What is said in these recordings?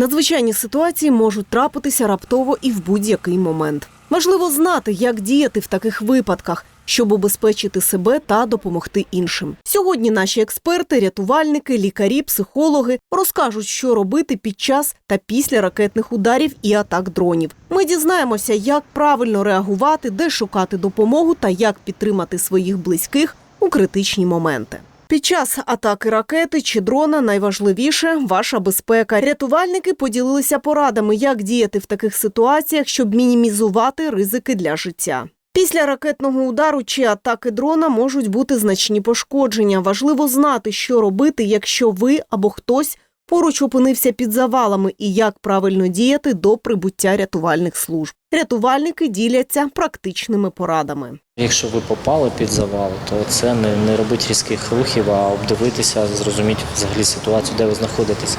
Надзвичайні ситуації можуть трапитися раптово і в будь-який момент. Важливо знати, як діяти в таких випадках, щоб убезпечити себе та допомогти іншим. Сьогодні наші експерти, рятувальники, лікарі, психологи розкажуть, що робити під час та після ракетних ударів і атак дронів. Ми дізнаємося, як правильно реагувати, де шукати допомогу та як підтримати своїх близьких у критичні моменти. Під час атаки ракети чи дрона найважливіше ваша безпека. Рятувальники поділилися порадами, як діяти в таких ситуаціях, щоб мінімізувати ризики для життя. Після ракетного удару чи атаки дрона можуть бути значні пошкодження. Важливо знати, що робити, якщо ви або хтось поруч опинився під завалами, і як правильно діяти до прибуття рятувальних служб. Рятувальники діляться практичними порадами. Якщо ви попали під завал, то це не, не робити різких рухів, а обдивитися, зрозуміти взагалі ситуацію, де ви знаходитесь.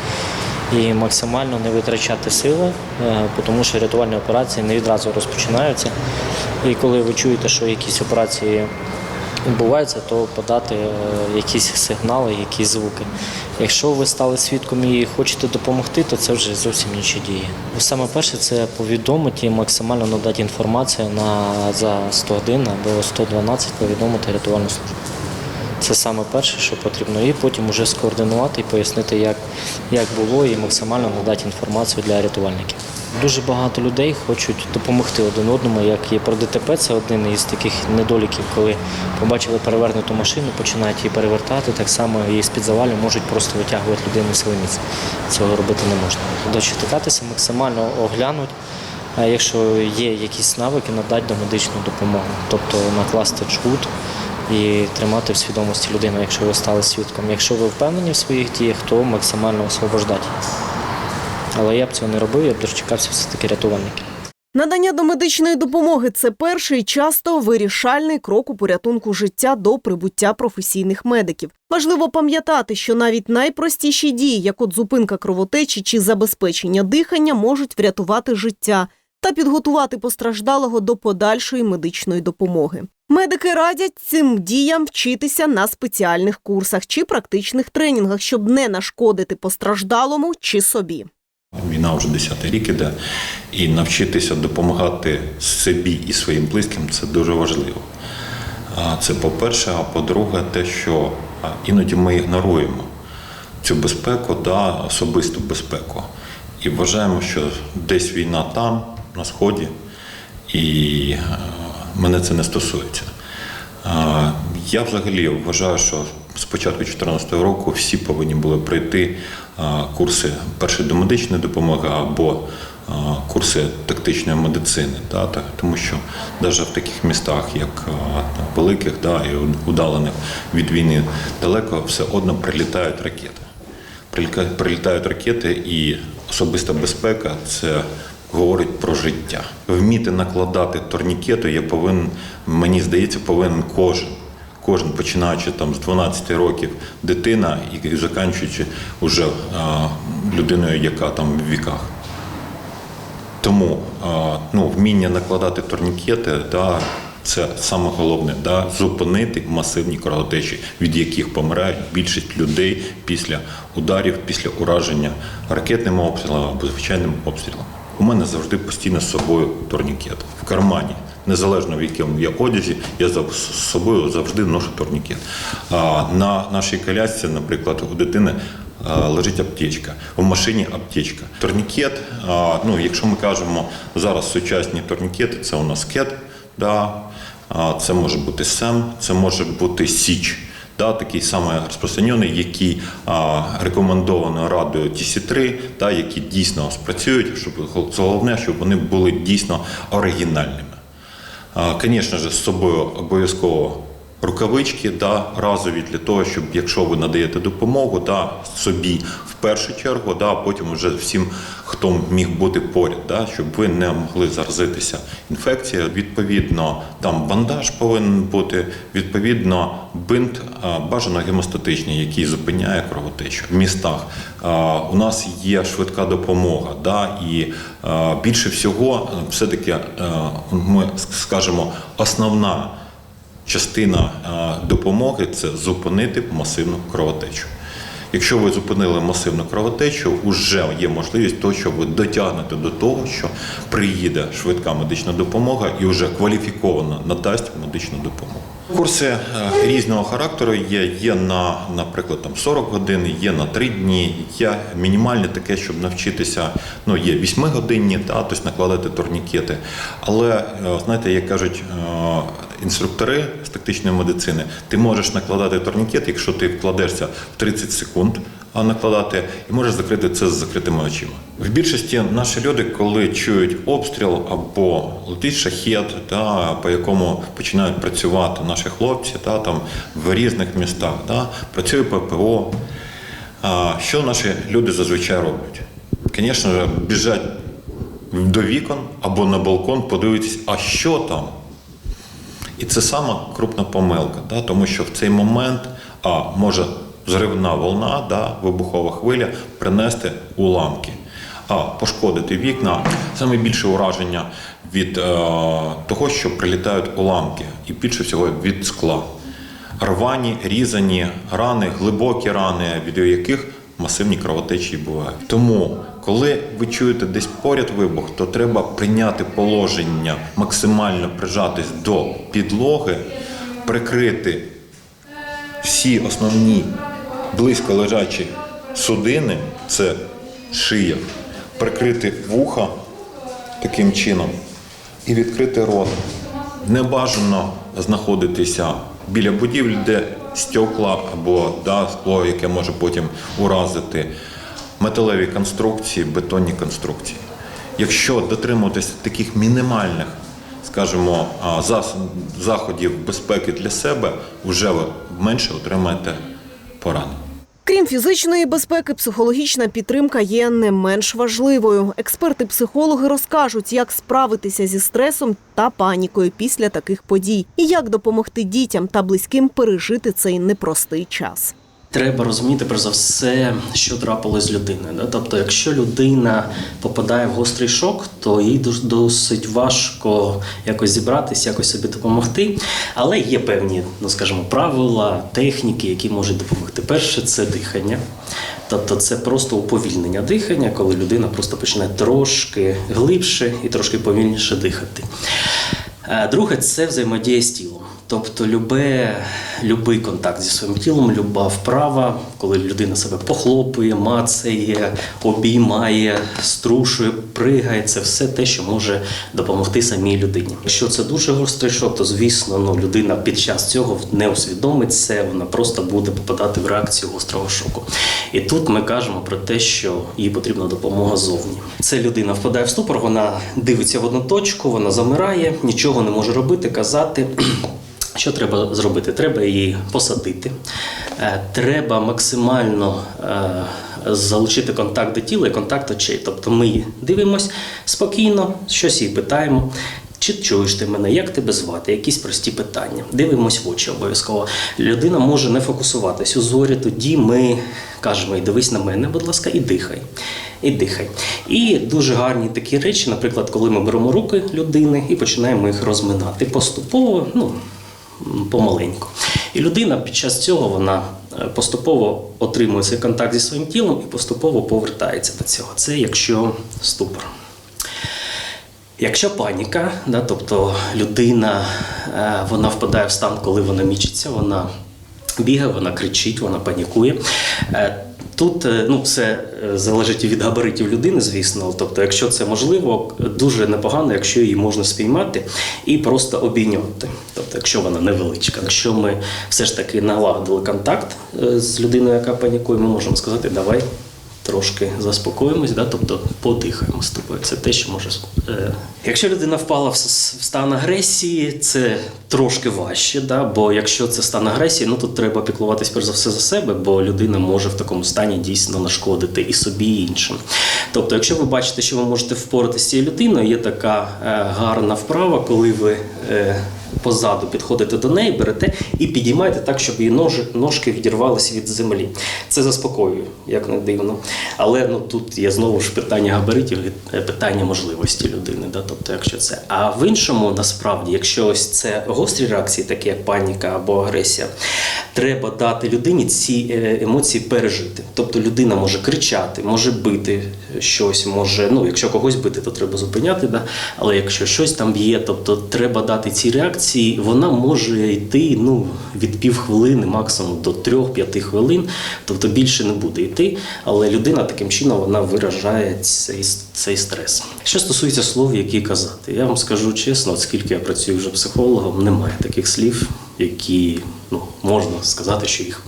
І максимально не витрачати сили, е, тому що рятувальні операції не відразу розпочинаються. І коли ви чуєте, що якісь операції відбуваються, то подати е, якісь сигнали, якісь звуки. Якщо ви стали свідком і хочете допомогти, то це вже зовсім інші дії. Саме перше це повідомити і максимально надати інформацію на за 101 або 112 повідомити рятувальну службу. Це саме перше, що потрібно, і потім вже скоординувати і пояснити, як, як було, і максимально надати інформацію для рятувальників. Дуже багато людей хочуть допомогти один одному. Як і про ДТП, це один із таких недоліків, коли побачили перевернуту машину, починають її перевертати. Так само і з-під завалів можуть просто витягувати людину силоміць. Цього робити не можна. Дочитикатися, максимально оглянути. А якщо є якісь навики, надати домедичну допомогу, тобто накласти джгут і тримати в свідомості людину, якщо ви стали свідком. Якщо ви впевнені в своїх діях, то максимально освобождати. Але я б цього не робив, я б дочекався все-таки рятувальників. Надання домедичної допомоги це перший часто вирішальний крок у порятунку життя до прибуття професійних медиків. Важливо пам'ятати, що навіть найпростіші дії, як от зупинка кровотечі чи забезпечення дихання, можуть врятувати життя та підготувати постраждалого до подальшої медичної допомоги. Медики радять цим діям вчитися на спеціальних курсах чи практичних тренінгах, щоб не нашкодити постраждалому чи собі. Війна вже 10-й рік іде, і навчитися допомагати собі і своїм близьким це дуже важливо. Це по-перше, а по-друге, те, що іноді ми ігноруємо цю безпеку, да, особисту безпеку. І вважаємо, що десь війна там, на сході, і мене це не стосується. Я взагалі вважаю, що з початку 2014 року всі повинні були пройти курси першої домедичної допомоги або курси тактичної медицини. Тому що навіть в таких містах, як великих і удалених від війни далеко, все одно прилітають ракети. Прилітають ракети, і особиста безпека це говорить про життя. Вміти накладати турнікети, я повинен, мені здається, повинен кожен. Кожен, починаючи там з 12 років дитина і закінчуючи вже людиною, яка там в віках. Тому ну, вміння накладати турнікети, да, це саме головне, да, зупинити масивні кровотечі, від яких помирають більшість людей після ударів, після ураження ракетними обстрілами або звичайними обстрілами. У мене завжди постійно з собою турнікет в кармані. Незалежно в якому я одязі, я з собою завжди ношу турнікет. На нашій колясці, наприклад, у дитини лежить аптечка, в машині аптечка. Турнікет, ну, якщо ми кажемо зараз сучасні турнікети, це у нас кет, да, це може бути СЕМ, це може бути Січ. Да, такий самий розпространений, який а, рекомендовано радою TC3, да, які дійсно спрацюють, щоб головне, щоб вони були дійсно оригінальними. А, Звісно ж, з собою обов'язково рукавички да, разові для того, щоб якщо ви надаєте допомогу, да, собі в першу чергу, да, а потім вже всім, хто міг бути поряд, да, щоб ви не могли заразитися інфекцією. Відповідно, там бандаж повинен бути, відповідно, бинт бажано гемостатичний, який зупиняє кровотечу. В містах у нас є швидка допомога, да, і більше всього, е, все-таки, е, ми скажемо, основна частина е, допомоги це зупинити масивну кровотечу. Якщо ви зупинили масивну кровотечу, вже є можливість того, що ви дотягнете до того, що приїде швидка медична допомога і вже кваліфіковано надасть медичну допомогу. Курси е, різного характеру є. Є на, наприклад, там 40 годин, є на 3 дні, є мінімальне таке, щоб навчитися. Ну, є 8 годинні, та, тобто накладати турнікети. Але е, знаєте, як кажуть інструктори з тактичної медицини, ти можеш накладати турнікет, якщо ти вкладешся в 30 секунд. А накладати і можеш закрити це з закритими очима. В більшості наші люди, коли чують обстріл або летить шахет, та, по якому починають працювати наші хлопці, та, там, в різних містах, та, працює ППО. А, що наші люди зазвичай роблять? Звісно біжать до вікон або на балкон, подивитись, а що там? І це сама крупна помилка, да, тому що в цей момент а, може зривна волна, да, вибухова хвиля принести уламки, а пошкодити вікна. Саме більше ураження від е, того, що прилітають уламки, і більше всього від скла. Рвані, різані рани, глибокі рани, від яких масивні кровотечі бувають. Тому, коли ви чуєте десь поряд вибух, то треба прийняти положення, максимально прижатись до підлоги, прикрити всі основні близько лежачі судини, це шия, прикрити вуха таким чином і відкрити рот. Не бажано знаходитися біля будівлі, де стекла або да, скло, яке може потім уразити, металеві конструкції, бетонні конструкції. Якщо дотримуватися таких мінімальних, скажімо, заходів безпеки для себе, вже ви менше отримаєте поранень. Крім фізичної безпеки, психологічна підтримка є не менш важливою. Експерти-психологи розкажуть, як справитися зі стресом та панікою після таких подій, і як допомогти дітям та близьким пережити цей непростий час. Треба розуміти про за все, що трапилось з людиною. Да? Тобто, якщо людина попадає в гострий шок, то їй досить важко якось зібратися, якось собі допомогти. Але є певні, ну скажімо, правила, техніки, які можуть допомогти. Перше це дихання. Тобто це просто уповільнення дихання, коли людина просто починає трошки глибше і трошки повільніше дихати. Е, Друге це взаємодія з тілом. Тобто любе, любий контакт зі своїм тілом, люба вправа, коли людина себе похлопує, мацає, обіймає, струшує, пригає, це все те, що може допомогти самій людині. Якщо це дуже гострий шок, то звісно, ну, людина під час цього не усвідомить це, вона просто буде попадати в реакцію гострого шоку. І тут ми кажемо про те, що їй потрібна допомога зовні. Це людина впадає в ступор, вона дивиться в одну точку, вона замирає, нічого не може робити, казати. Що треба зробити? Треба її посадити. Е, Треба максимально е, залучити контакт до тіла і контакт очей. Тобто ми її дивимось спокійно, щось її питаємо. Чи чуєш ти мене, як тебе звати? Якісь прості питання. Дивимось в очі обов'язково. Людина може не фокусуватись у зорі, тоді ми кажемо: «І дивись на мене, будь ласка, і дихай. І дихай. І дуже гарні такі речі, наприклад, коли ми беремо руки людини і починаємо їх розминати поступово, ну помаленьку. І людина під час цього вона е, поступово отримує цей контакт зі своїм тілом і поступово повертається до цього. Це якщо ступор. Якщо паніка, да, тобто людина е, вона впадає в стан, коли вона мічиться, вона бігає, вона кричить, вона панікує. Е, Тут е, ну, все е, залежить від габаритів людини, звісно. Тобто, якщо це можливо, дуже непогано, якщо її можна спіймати і просто обійняти. Тобто, якщо вона невеличка. Якщо ми все ж таки налагодили контакт з людиною, яка панікує, ми можемо сказати, давай трошки заспокоїмось, да? тобто подихаємо з тобою. Це те, що може. Е... Якщо людина впала в стан агресії, це трошки важче, да? бо якщо це стан агресії, ну тут треба піклуватись перш за все за себе, бо людина може в такому стані дійсно нашкодити і собі, і іншим. Тобто, якщо ви бачите, що ви можете впоратися з цією людиною, є така е, гарна вправа, коли ви. Е, позаду підходите до неї, берете і підіймаєте так, щоб її ножи, ножки відірвалися від землі. Це заспокоює, як не дивно. Але ну тут є знову ж питання габаритів, е, питання можливості людини. Да? Тобто, якщо це. А в іншому, насправді, якщо ось це гострі реакції, такі як паніка або агресія, треба дати людині ці е, емоції пережити. Тобто людина може кричати, може бити щось, може, ну, якщо когось бити, то треба зупиняти, да? але якщо щось там б'є, тобто треба дати ці реакції, вона може йти ну, від півхвилини, максимум до 3-5 хвилин, тобто більше не буде йти, але людина таким чином вона виражає цей, цей стрес. Що стосується слов, які казати, я вам скажу чесно, оскільки я працюю вже психологом, немає таких слів, які ну, можна сказати, що їх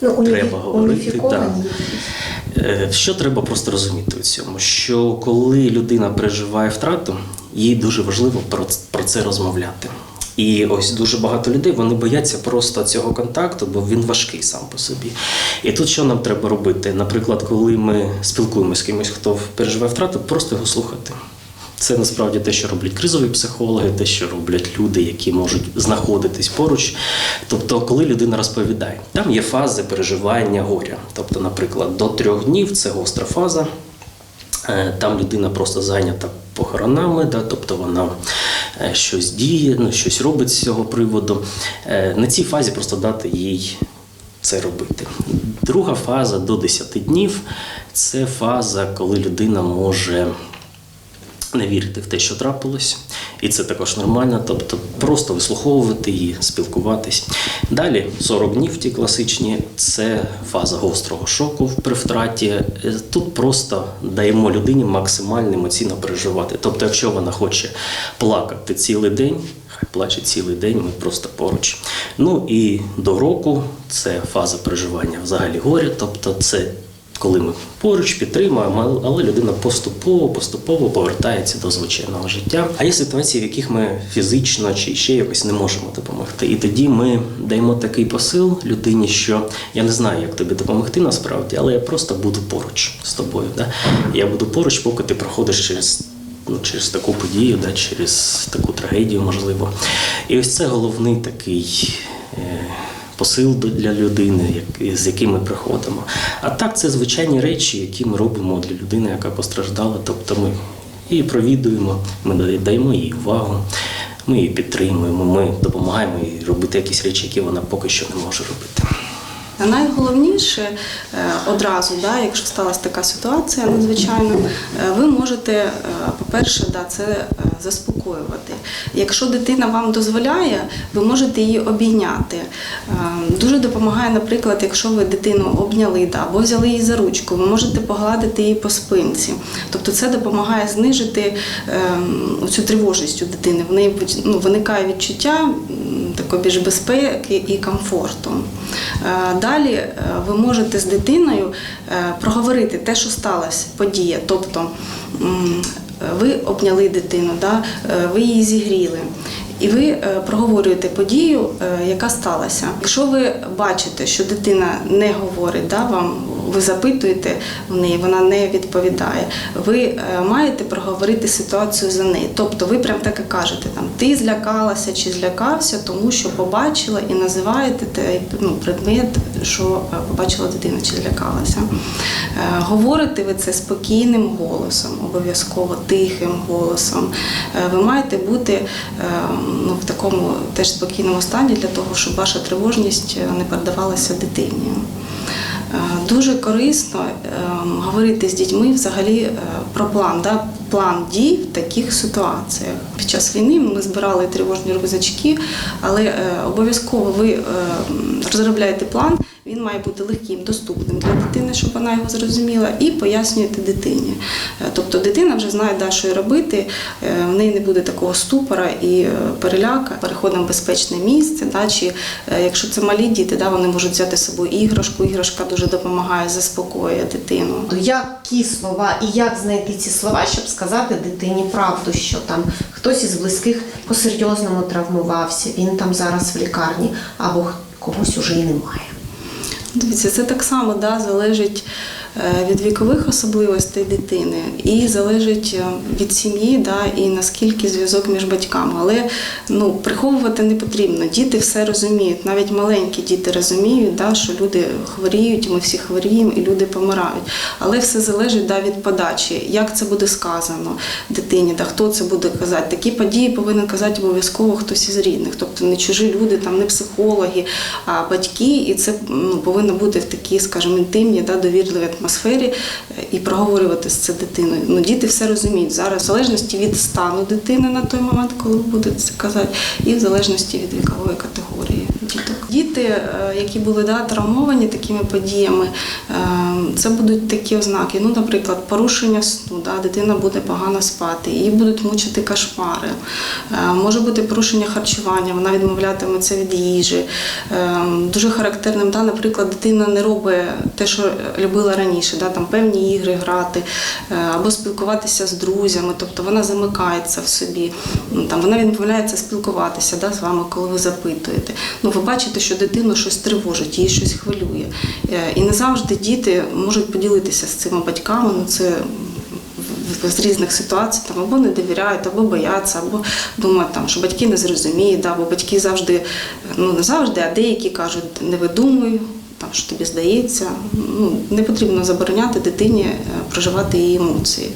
Ну, Треба говорити, уніфіковані. Е, Що треба просто розуміти у цьому? Що коли людина переживає втрату, їй дуже важливо про це розмовляти. І ось дуже багато людей вони бояться просто цього контакту, бо він важкий сам по собі. І тут що нам треба робити? Наприклад, коли ми спілкуємося з кимось, хто переживає втрату, просто його слухати. Це насправді те, що роблять кризові психологи, те, що роблять люди, які можуть знаходитись поруч. Тобто, коли людина розповідає, там є фази переживання горя. Тобто, наприклад, до трьох днів це гостра фаза. Е, Там людина просто зайнята похоронами, да, тобто вона е, щось діє, ну, щось робить з цього приводу. Е, На цій фазі просто дати їй це робити. Друга фаза до 10 днів це фаза, коли людина може не вірити в те, що трапилось, і це також нормально, тобто просто вислуховувати її, спілкуватись. Далі 40 днів ті класичні, це фаза гострого шоку при втраті. Е, Тут просто даємо людині максимально емоційно переживати. Тобто, якщо вона хоче плакати цілий день, хай плаче цілий день, ми просто поруч. Ну і до року це фаза переживання взагалі горя, тобто це коли ми поруч підтримуємо, але- людина поступово, поступово повертається до звичайного життя. А є ситуації, в яких ми фізично чи ще якось не можемо допомогти. І тоді ми даємо такий посил людині, що я не знаю, як тобі допомогти насправді, але я просто буду поруч з тобою. Да? Я буду поруч, поки ти проходиш через. Ну, через таку подію, да, через таку трагедію, можливо. І ось це головний такий е, посил для людини, з яким ми приходимо. А так, це звичайні речі, які ми робимо для людини, яка постраждала. Тобто ми її провідуємо, ми да- даємо їй увагу, ми її підтримуємо, ми допомагаємо їй робити якісь речі, які вона поки що не може робити. Найголовніше е, одразу, да, якщо сталася така ситуація надзвичайно, е, ви можете, е, по-перше, да, це заспокоювати. Якщо дитина вам дозволяє, ви можете її обійняти. Дуже допомагає, наприклад, якщо ви дитину обняли да, або взяли її за ручку, ви можете погладити її по спинці. Тобто це допомагає знижити е, цю тривожність у дитини. В неї ну, виникає відчуття такої більш безпеки і комфорту. Е, Далі е, ви можете з дитиною е, проговорити те, що сталося, подія. Тобто ви обняли дитину, ви її зігріли. І ви проговорюєте подію, яка сталася. Якщо ви бачите, що дитина не говорить, да, вам ви запитуєте в неї, вона не відповідає. Ви е, маєте проговорити ситуацію за неї. Тобто ви прям так і кажете, там ти злякалася чи злякався, тому що побачила і називаєте той ну, предмет, що е, побачила дитина чи злякалася. Е, Говорите ви це спокійним голосом, обов'язково тихим голосом. Ви маєте бути ну, в такому теж спокійному стані для того, щоб ваша тривожність не передавалася дитині. Е, Дуже корисно е, говорити з дітьми взагалі е, про план, да? план дій в таких ситуаціях. Під час війни ми збирали тривожні рюкзачки, але е, обов'язково ви е, розробляєте план. Він має бути легким, доступним для дитини, щоб вона його зрозуміла, і пояснюєте дитині. Е, Тобто дитина вже знає, да, що робити, в неї не буде такого ступора і переляка. Переходимо в безпечне місце. Да, чи якщо це малі діти, да, вони можуть взяти з собою іграшку. Іграшка дуже допомагає, заспокоює дитину. Які слова і як знайти ці слова, щоб сказати дитині правду, що там хтось із близьких по-серйозному травмувався, він там зараз в лікарні, або когось уже й немає. Дивіться, це так само да, залежить від вікових особливостей дитини і залежить е, від сім'ї, да, і наскільки зв'язок між батьками. Але ну, приховувати не потрібно. Діти все розуміють, навіть маленькі діти розуміють, да, що люди хворіють, ми всі хворіємо і люди помирають. Але все залежить да, від подачі, як це буде сказано дитині, да, хто це буде казати. Такі події повинен казати обов'язково хтось із рідних, тобто не чужі люди, там не психологи, а батьки, і це ну, повинно бути в такій, скажімо, інтимній, да, довірливій атмосфері е, і проговорювати з це дитиною. Ну, діти все розуміють зараз, в залежності від стану дитини на той момент, коли будете це казати, і в залежності від вікової категорії діток. Діти, е, які були да, травмовані такими подіями, е, це будуть такі ознаки. Ну, наприклад, порушення сну, да, дитина буде погано спати, її будуть мучити кошмари. Е, Може бути порушення харчування, вона відмовлятиметься від їжі. Дуже характерним, да, наприклад, дитина не робить те, що любила раніше, да, там певні ігри грати або спілкуватися з друзями, тобто вона замикається в собі. Там, вона відмовляється спілкуватися да, з вами, коли ви запитуєте. Ну, ви бачите, що дитину щось тривожить, її щось хвилює. Е, І не завжди діти можуть поділитися з цими батьками. Ну, це з різних ситуацій там або не довіряють, або бояться, або думають, там, що батьки не зрозуміють, да, або батьки завжди, ну не завжди, а деякі кажуть, не видумуй, там, що тобі здається. Ну, не потрібно забороняти дитині е, проживати її емоції.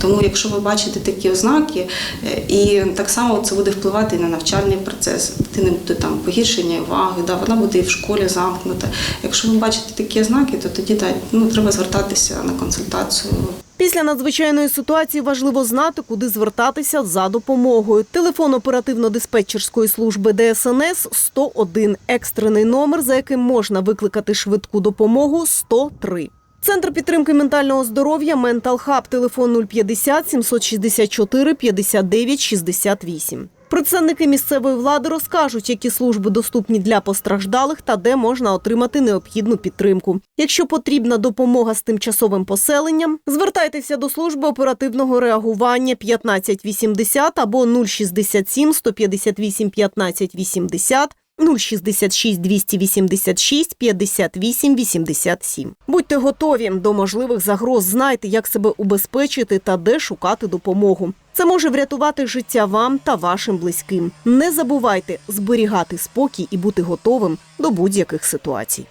Тому, якщо ви бачите такі ознаки, е, і так само це буде впливати і на навчальний процес. Дитини буде там погіршення уваги, да, вона буде і в школі замкнута. Якщо ви бачите такі ознаки, то тоді да, ну, треба звертатися на консультацію Після надзвичайної ситуації важливо знати, куди звертатися за допомогою. Телефон оперативно-диспетчерської служби ДСНС 101, екстрений номер, за яким можна викликати швидку допомогу 103. Центр підтримки ментального здоров'я Ментал Хаб, телефон 050 764 59 68. Представники місцевої влади розкажуть, які служби доступні для постраждалих та де можна отримати необхідну підтримку. Якщо потрібна допомога з тимчасовим поселенням, звертайтеся до служби оперативного реагування 1580 або 067 158 15 80 066 286 58 87. Будьте готові до можливих загроз. Знайте, як себе убезпечити та де шукати допомогу. Це може врятувати життя вам та вашим близьким. Не забувайте зберігати спокій і бути готовим до будь-яких ситуацій.